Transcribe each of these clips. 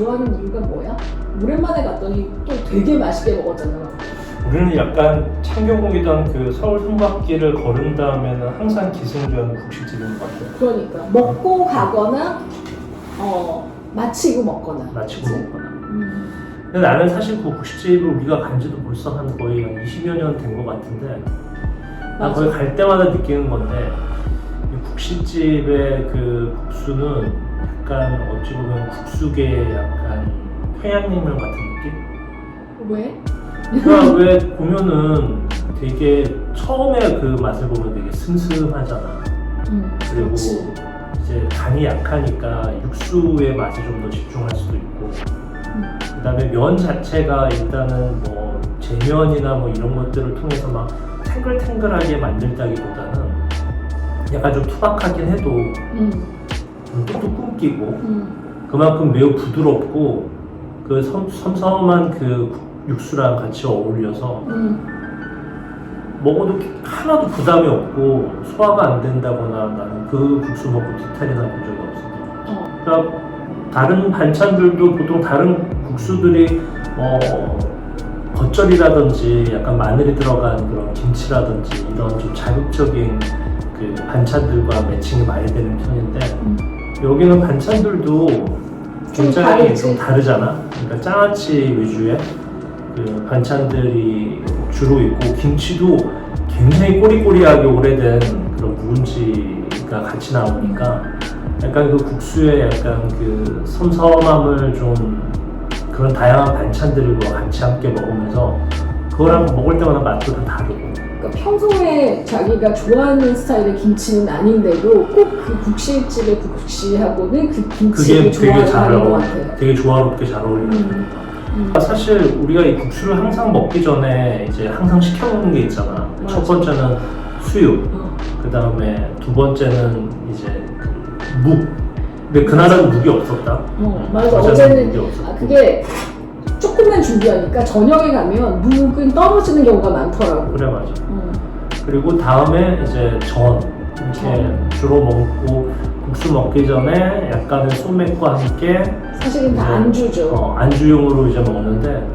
좋아하는 이유가 뭐야? 오랜만에 갔더니 또 되게 맛있게 먹었잖아. 우리는 약간 창경공이던 그 서울 삼각길을 걸은 다음에는 항상 기승전 국식집인 것 같아요. 그러니까 먹고 가거나 어 마치고 먹거나. 마치고 그치? 먹거나. 음. 근데 나는 사실 그 국식집을 우리가 간 지도 벌써 한 거의 한 20여 년 된 것 같은데 나 맞아. 거기 갈 때마다 느끼는 건데 이 국식집의 그 국수는 약간 어찌 보면 국수계의 약간 평양냉면 같은 느낌? 왜? 그러니까 왜 보면은 되게 처음에 그 맛을 보면 되게 슴슴하잖아. 음. 그리고 그렇지. 이제 간이 약하니까 육수의 맛에 좀 더 집중할 수도 있고 음. 그다음에 면 자체가 일단은 뭐 재면이나 뭐 이런 것들을 통해서 막 탱글탱글하게 만들다기보다는 약간 좀 투박하긴 해도 음. 좀 뚝뚝 끊기고 음. 그만큼 매우 부드럽고 그 섬, 섬섬한 그 육수랑 같이 어울려서 음. 먹어도 하나도 부담이 없고 소화가 안 된다거나 나는 그 국수 먹고 뒤탈이 나 본 적이 없어. 어. 그러니까 다른 반찬들도 보통 다른 국수들이 어, 겉절이라든지 약간 마늘이 들어간 그런 김치라든지 이런 좀 자극적인 그 반찬들과 매칭이 많이 되는 편인데 음. 여기는 반찬들도 좀 굉장히 다르지? 좀 다르잖아. 그러니까 장아찌 위주의 그 반찬들이 주로 있고 김치도 굉장히 꼬리꼬리하게 오래된 그런 묵은지가 같이 나오니까 약간 그 국수의 약간 그 섬섬함을 좀 그런 다양한 반찬들과 같이 함께 먹으면서 그거랑 먹을 때마다 맛도 다 다르고 그러니까 평소에 자기가 좋아하는 스타일의 김치는 아닌데도 꼭 그 국시집의 국시하고는 그 그게 김치를 되게 좋아하는 잘 것 어울 같아. 되게 조화롭게 잘 어울리는 음. 음. 사실 우리가 이 국수를 항상 먹기 전에 이제 항상 시켜 먹는 게 있잖아. 맞아. 첫 번째는 수육, 어. 그 다음에 두 번째는 이제 그 묵. 근데 그날은 묵이 없었다. 어, 맞아. 어제는 어제는 묵이 없었고. 아, 그게 조금만 준비하니까 저녁에 가면 묵은 떨어지는 경우가 많더라고. 그래 맞아. 어. 그리고 다음에 이제 전 이렇게 전. 주로 먹고 국수 먹기 전에 약간의 소맥과 함께 사실은 다 안주죠. 어, 안주용으로 이제 먹는데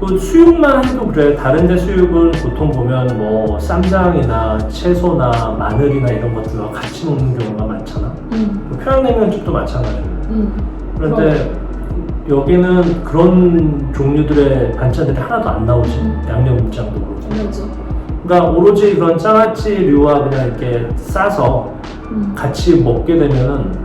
그 수육만 해도 그래 다른데 수육은 보통 보면 뭐 쌈장이나 채소나 마늘이나 이런 것들과 같이 먹는 경우가 많잖아 음. 그 평양냉면집도 마찬가지고 음. 그런데 여기는 그런 종류들의 반찬들이 하나도 안 나오지 음. 양념장도 그렇고 맞아. 그러니까 오로지 그런 장아찌류와 그냥 이렇게 싸서 음. 같이 먹게 되면은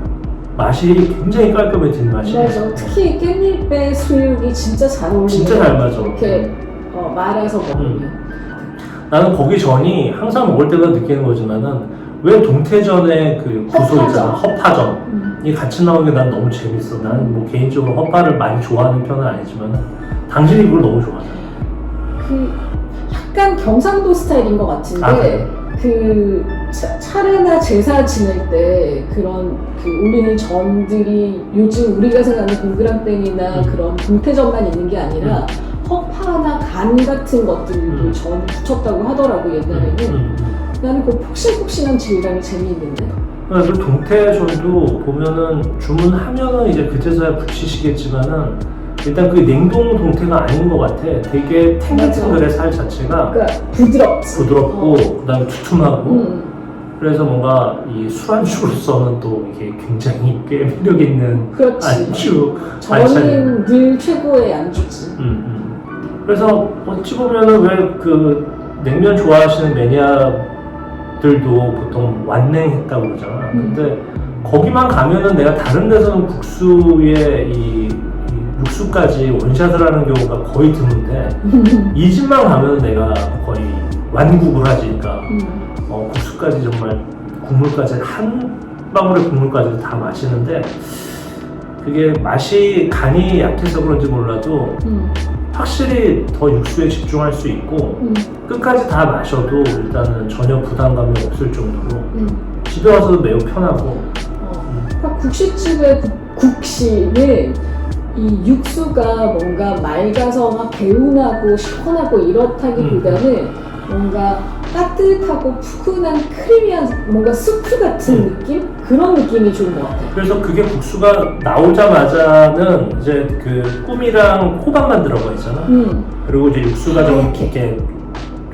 맛이 굉장히 깔끔해지는 맛이 맞아. 특히 깻잎의 수육이 진짜 잘 어울리는 진짜 잘 맞아. 이렇게 어, 말아서 먹으면. 나는 거기 전이 항상 먹을 때마다 느끼는 거지만은 왜 동태전의 그 구소. 있잖아 허파전 음. 이 같이 나오는 게 난 너무 재밌어 나는 뭐 개인적으로 허파를 많이 좋아하는 편은 아니지만은 당신이 그걸 너무 좋아하잖아 그 약간 경상도 스타일인 것 같은데 아, 그래? 그 차- 차례나 제사 지낼 때 그런 그 올리는 전들이 요즘 우리가 생각하는 동그랑땡이나 음. 그런 동태전만 있는 게 아니라 허파나 간 같은 것들도 음. 전 붙였다고 하더라고 옛날에는 음, 음. 나는 그 폭신폭신한 질감이 재미있는데 그래서 동태전도 보면은 주문하면은 이제 그제서야 붙이시겠지만은 일단 그 냉동 동태가 아닌 것 같아 되게 탱글탱글해 살 자체가 그러니까 부드럽지 부드럽고 어. 그다음에 두툼하고 음. 그래서 뭔가 이 술안주로서는 또 이게 굉장히 꽤 매력 있는 그렇지 안주. 저는 늘 최고의 안주지 음, 음. 그래서 어찌 보면은 왜 그 냉면 좋아하시는 매니아 들도 보통 완냉했다고 그러잖아. 음. 근데 거기만 가면은 내가 다른 데서는 국수에 이, 이 육수까지 원샷을 하는 경우가 거의 드문데 이 집만 가면 내가 거의 완국을 하지. 그러니까 음. 어, 국수까지 정말 국물까지 한 방울의 국물까지 다 마시는데 그게 맛이 간이 약해서 그런지 몰라도 음. 확실히 더 육수에 집중할 수 있고 음. 끝까지 다 마셔도 일단은 전혀 부담감이 없을 정도로 음. 집에 와서도 매우 편하고 어. 그러니까 국시집의 국- 국시는 이 육수가 뭔가 맑아서 막 개운하고 시원하고 이렇다기보다는 뭔가 따뜻하고 푸근한 크리미한 뭔가 스프 같은 음. 느낌? 그런 느낌이 좋은 것 같아요. 그래서 그게 국수가 나오자마자는 이제 그 꿈이랑 호박만 들어가 있잖아. 음, 그리고 이제 육수가 좀 이렇게. 이렇게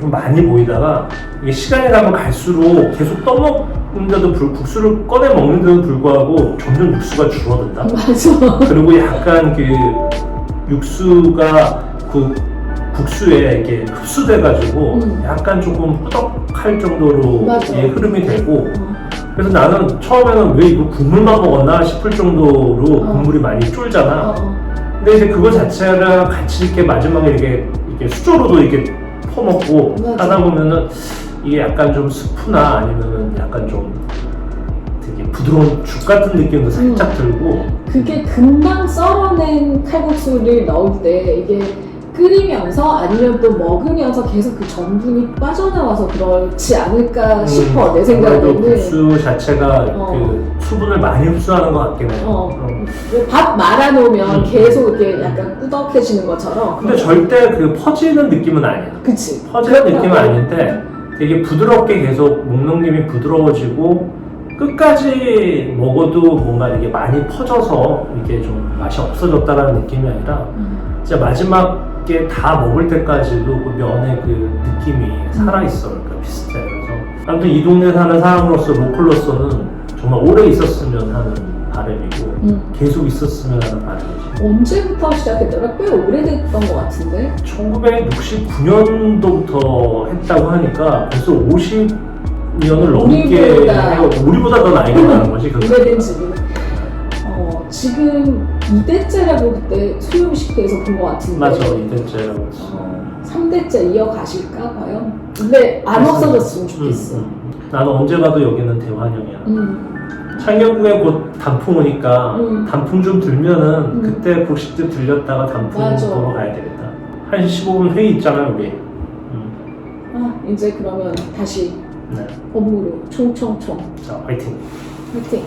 좀 많이 보이다가 이게 시간이 가면 갈수록 계속 떠먹는데도 불 국수를 꺼내 먹는데도 불구하고 점점 육수가 줄어든다. 맞아. 그리고 약간 그 육수가 그 국수에 이렇게 흡수돼가지고 음. 약간 조금 꾸덕할 정도로 맞아. 이게 흐름이 되고 어, 그래서 나는 처음에는 왜 이거 국물만 먹었나 싶을 정도로 어. 국물이 많이 쫄잖아. 어, 어. 근데 이제 그거 자체랑 같이 이렇게 마지막에 이렇게 이렇게 수저로도 이렇게 퍼먹고 맞아. 하다 보면은 이게 약간 좀 스프나 아니면은 약간 좀 되게 부드러운 죽 같은 느낌도 살짝 음. 들고 그게 금방 썰어낸 칼국수를 넣을 때 이게 끓이면서 아니면 또 먹으면서 계속 그 전분이 빠져나와서 그렇지 않을까 싶어 내 음, 아무래도 생각에는 국수 자체가 어. 그 수분을 많이 흡수하는 것 같긴 해요. 어. 어. 밥 말아놓으면 음. 계속 이렇게 약간 꾸덕해지는 것처럼 근데 절대 그 퍼지는 느낌은 아니야. 그치 퍼지는 느낌은 그렇다고. 아닌데 되게 부드럽게 계속 목 넘김이 부드러워지고 끝까지 먹어도 뭔가 이게 많이 퍼져서 이게 좀 맛이 없어졌다라는 느낌이 아니라 음. 진짜 마지막 에다 먹을 때까지도 그 면의 그 느낌이 살아있어. 그러니까 비슷해. 그래서 아무튼 이 동네 사는 사람으로서 로컬로서는 정말 오래 있었으면 하는 바람이고 음. 계속 있었으면 하는 바람이지. 언제부터 시작했더라? 꽤 오래됐던 것 같은데 1969년도부터 했다고 하니까 벌써 50년을 넘게 우리보다. 해요. 우리보다 더 나이가 많은 거지. 오래된 집이 어, 지금 2대째라고 그때 소요식회에서 본 것 같은데 맞아, 이대째라고 했어. 어, 3대째 이어가실까 과연? 근데 안 없어졌으면 좋겠어 음, 음. 나는 언제 가도 여기는 대환영이야. 음. 창경구에 곧 단풍 오니까 음. 단풍 좀 들면은 음. 그때 곡식집 들렸다가 단풍. 보러 가야 되겠다. 1시 15분 회의 있잖아요, 우리. 음. 아 이제 그러면 다시 네. 업무로 총총총 자, 화이팅. 화이팅